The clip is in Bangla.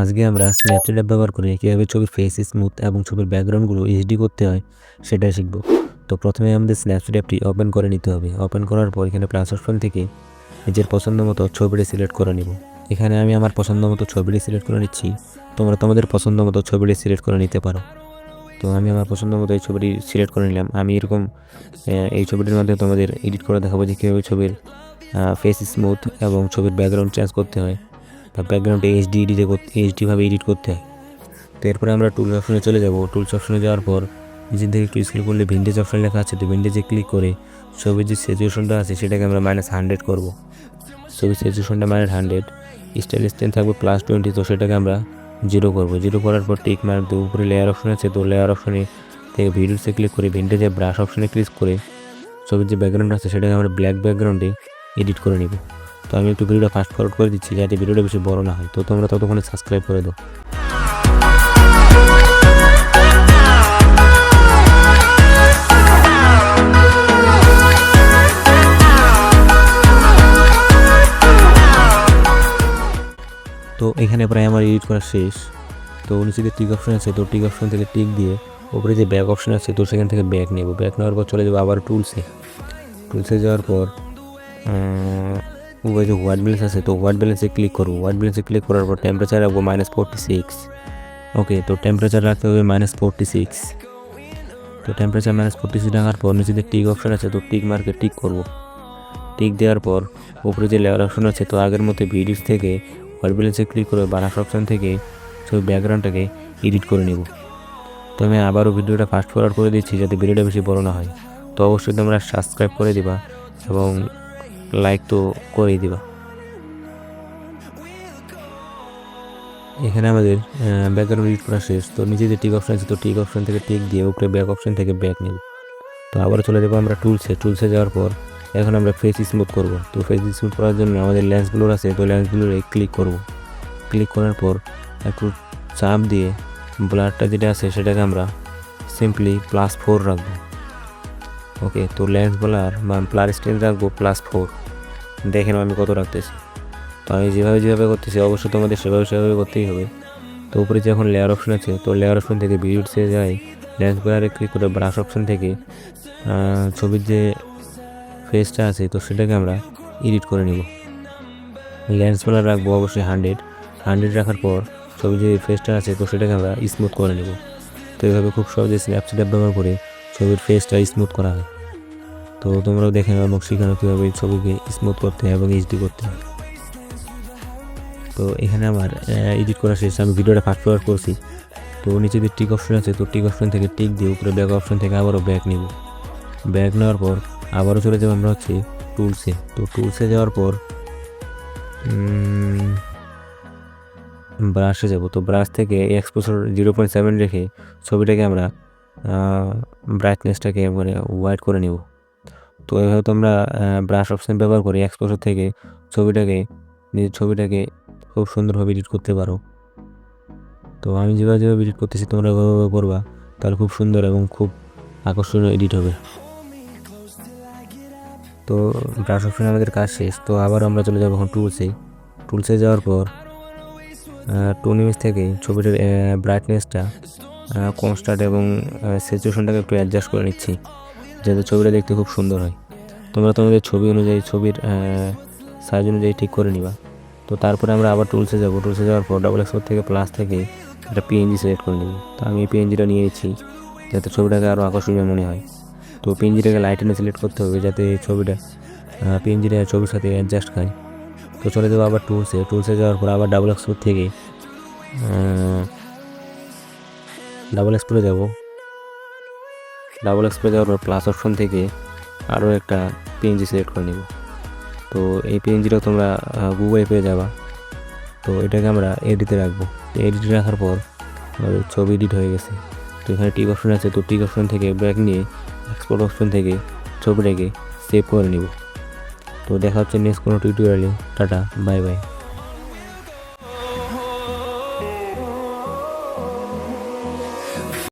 আজকে আমরা স্ন্যাপচ্যাট অ্যাপ ব্যবহার করে কীভাবে ছবির ফেস স্মুথ এবং ছবির ব্যাকগ্রাউন্ডগুলো এইচডি করতে হয়, সেটাই শিখব। তো প্রথমে আমাদের স্ন্যাপচ্যাট অ্যাপটি ওপেন করে নিতে হবে। ওপেন করার পর এখানে প্লাস অপশন থেকে নিজের পছন্দ মতো ছবিটি সিলেক্ট করে নিব। এখানে আমি আমার পছন্দ মতো ছবিটি সিলেক্ট করে নিচ্ছি। তোমরা তোমাদের পছন্দ মতো ছবিটি সিলেক্ট করে নিতে পারো। তো আমি আমার পছন্দ মতো এই ছবিটি সিলেক্ট করে নিলাম। আমি এরকম এই ছবিটির মাধ্যমে তোমাদের এডিট করে দেখাবো যে কীভাবে ছবির ফেস স্মুথ এবং ছবির ব্যাকগ্রাউন্ড চেঞ্জ করতে হয়। বা ব্যাকগ্রাউন্ডে এইচডি এডিটে করতে এইচডিভাবে এডিট করতে হয়। তো এরপরে আমরা টুল অপশনে চলে যাব। টুলস অপশনে যাওয়ার পর নিজের থেকে ক্লিক ক্লিক করলে ভিন্টেজ অপশন লেখা আছে। তো ভিন্টেজে ক্লিক করে ছবির যে সিচুয়েশনটা আছে, সেটাকে আমরা মাইনাস হান্ড্রেড করব। ছবির সিচুয়েশনটা মাইনাস হান্ড্রেড স্টাইল স্ট্যান্ড থাকবে প্লাস টোয়েন্টি তো সেটাকে আমরা জিরো করব। জিরো করার পর টিক মার্ক দেবো উপরে লেয়ার অপশন আছে। তো লেয়ার অপশনে থেকে ভিডিওসে ক্লিক করে ভিন্টেজে ব্রাশ অপশনে ক্লিক করে ছবির যে ব্যাকগ্রাউন্ড আছে, সেটাকে আমরা ব্ল্যাক ব্যাকগ্রাউন্ডে এডিট করে নিব। তো আমি একটু ভিডিওটা ফাস্ট ফরওয়ার্ড করে দিচ্ছি, যাতে ভিডিওটা বেশি বড় না হয়। তো তোমরা ততক্ষণে সাবস্ক্রাইব করে দাও। তো এখানে প্রায় আমার এডিট করা শেষ। তো নিচে যে টিক অপশন আছে, তো টিক অপশন থেকে টিক দিয়ে উপরে যে ব্যাক অপশন আছে, তো সেখান থেকে ব্যাক নেব। ব্যাক নেওয়ার পর চলে যাব আবার টুলসে টুলসে যাওয়ার পর উপরে যে হোয়াইট ব্যালেন্স আছে, তো হোয়াইট ব্যালেন্সে ক্লিক করব। হোয়াইট ব্যালেন্সে ক্লিক করার পর টেম্পারেচার রাখব মাইনাস ফোরটি সিক্স ওকে তো টেম্পারেচার রাখতে হবে মাইনাস ফোরটি সিক্স তো টেম্পারেচার মাইনাস ফোরটি সিক্স রাখার পর নিচে যে টিক অপশন আছে, তো টিক মার্কে টিক করব। টিক দেওয়ার পর উপরে যে লেয়ার অপশন আছে, তো আগের মতো ভিডিওস থেকে হোয়াইট ব্যালেন্সে ক্লিক করে বারাস অপশন থেকে ছবি ব্যাকগ্রাউন্ডটাকে এডিট করে নেব। তো আমি আবারও ভিডিওটা ফাস্ট ফরওয়ার্ড করে দিচ্ছি যাতে ভিডিওটা বেশি বড় না হয়। তো অবশ্যই তোমরা সাবস্ক্রাইব করে দিবা এবং লাইক তো করেই দিবা। এখানে আমাদের ব্যাকগ্রাউন্ড এডিট করা শেষ। তো নিচে যে টিক অপশন আছে, তো টিক অপশন থেকে টিক দিয়ে উপরে ব্যাক অপশন থেকে ব্যাক নেব। তো আবারও চলে যাব আমরা টুলসে টুলসে যাওয়ার পর এখন আমরা ফেস স্মুথ করব। তো ফেস স্মুথ করার জন্য আমাদের লেন্সগুলোর আছে, তো লেন্সগুলোরে ক্লিক করব। ক্লিক করার পর একটু চাপ দিয়ে ব্লারটা যেটা আছে, সেটাকে আমরা সিম্পলি প্লাস ফোর রাখব। ওকে, তো লেন্স ব্লার, বা প্লার স্ট্রেন্থ রাখব প্লাস ফোর দেখেন আমি কত রাখতেছি। তো আমি যেভাবে যেভাবে করতেছি অবশ্যই তোমাদের সেভাবে সেভাবে করতেই হবে। তো উপরে যে এখন লেয়ার অপশন আছে, তো লেয়ার অপশন থেকে ভিডিওসে যাই লেন্স ব্লারে ক্লিক করে ব্রাশ অপশন থেকে ছবির যে ফেসটা আছে, তো সেটাকে আমরা এডিট করে নিব। লেন্স ব্লার রাখব অবশ্যই হান্ড্রেড হান্ড্রেড রাখার পর ছবির যে ফেসটা আছে, তো সেটাকে আমরা স্মুথ করে নেব। তো এইভাবে খুব সহজে স্ন্যাপচ্যাট ব্যবহার করে ছবির ফেসটা স্মুথ করা হয়। তো তোমরাও দেখে নেবে এবং শেখানো কীভাবে ছবিকে স্মুথ করতে হয় এবং এইচডি করতে হয়। তো এখানে আমার এডিট করা শেষ। আমি ভিডিওটা ফাস্ট ফরওয়ার্ড করছি। তো নিচে যে টিক অপশন আছে, তো টিক অপশন থেকে টিক দিয়ে উপরে ব্যাক অপশন থেকে আবারও ব্যাক নিব। ব্যাক নেওয়ার পর আবারও চলে যাব আমরা হচ্ছে টুলসে তো টুলসে যাওয়ার পর ব্রাশে যাব। তো ব্রাশ থেকে এক্সপোজার জিরো পয়েন্ট সেভেন রেখে ছবিটাকে আমরা ব্রাইটনেসটাকে মানে হোয়াইট করে নেব। তো এভাবে তোমরা ব্রাশ অপশন ব্যবহার করে এক্সপোজার থেকে ছবিটাকে, নিজের ছবিটাকে খুব সুন্দরভাবে এডিট করতে পারো। তো আমি যেভাবে যেভাবে এডিট করতেছি, তোমরা এভাবে করবা, তাহলে খুব সুন্দর এবং খুব আকর্ষণীয় এডিট হবে। তো ব্রাশ অপশনে আমাদের কাজ শেষ, তো আবার আমরা চলে যাব এখন টুলসে টুলসে যাওয়ার পর টুন ইমেজ থেকে ছবিটার ব্রাইটনেসটা কনস্ট্যান্ট এবং সিচুয়েশনটাকে একটু অ্যাডজাস্ট করে নিচ্ছি, যাতে ছবিটা দেখতে খুব সুন্দর হয়। তোমরা তোমাদের ছবি অনুযায়ী, ছবির সাইজ অনুযায়ী ঠিক করে নিবা। তো তারপরে আমরা আবার টুলসে যাব। টুলসে যাওয়ার পর ডাবল এক্সপোর্ট থেকে প্লাস থেকে একটা পিএনজি সিলেক্ট করে নেব। তো আমি এই পিএনজিটা নিয়েছি যাতে ছবিটাকে আরও আকর্ষণীয় মনে হয়। তো পিএনজিটাকে লাইট এনে সিলেক্ট করতে হবে, যাতে ছবিটা পিএনজিটা ছবির সাথে অ্যাডজাস্ট খায় তো চলে যাব আবার টুলসে টুলসে যাওয়ার পর আবার ডাবল এক্সপোর্ট থেকে ডাবল এক্সপোর্টে যাব। ডাবল এক্সপোর্টে যাওয়ার পর প্লাস অপশন থেকে আরও একটা পিএনজি সিলেক্ট করে নেব। তো এই পিএনজিটা তোমরা গুগলে পেয়ে যাবা। তো এটাকে আমরা এডিতে রাখব। এডিটে রাখার পর আমাদের ছবি এডিট হয়ে গেছে। তো এখানে টিক অপশন আছে। তো টিক অপশন থেকে ব্যাক নিয়ে এক্সপোর্ট অপশন থেকে ছবিটাকে সেভ করে নিব। তো দেখা হচ্ছে নেক্সট কোনো টিউটোরিয়ালে টাটা বাই বাই